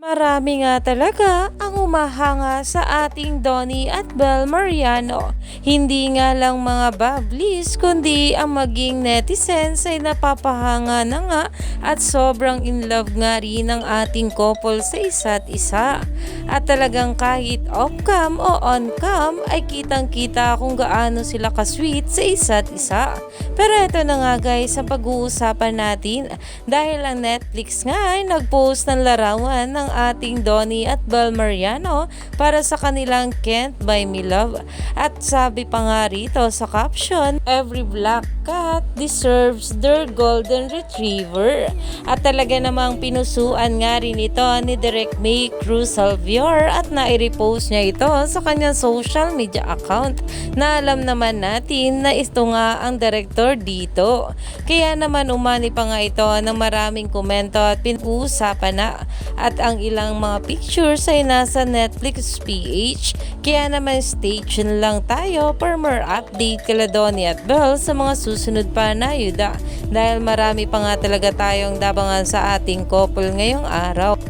Marami nga talaga ang umahanga sa ating Donnie at Bel Mariano. Hindi nga lang mga bablis kundi ang maging netizens ay napapahanga na nga at sobrang in love nga rin ang ating couple sa isa't isa. At talagang kahit off-cam o on-cam ay kitang kita kung gaano sila ka-sweet sa isa't isa. Pero ito na nga guys ang pag-uusapan natin dahil ang Netflix nga ay nag-post ng larawan ng ating Donnie at Bel Mariano para sa kanilang Can't Buy Me Love. At sabi pa nga rito sa caption, Every black cat deserves their golden retriever. At talaga namang pinusuan nga rin ito ni Direct May Cruz Salvior at nai-repost niya ito sa kanyang social media account na alam naman natin na ito nga ang director dito. Kaya naman umani pa nga ito ng maraming komento at pinag-uusapan na at ang ilang mga pictures ay nasa Netflix PH. Kaya naman stay tuned lang tayo for more update kala Donnie at Belle sa mga susunod pa na yuda dahil marami pa nga talaga tayong dabangan sa ating couple ngayong araw.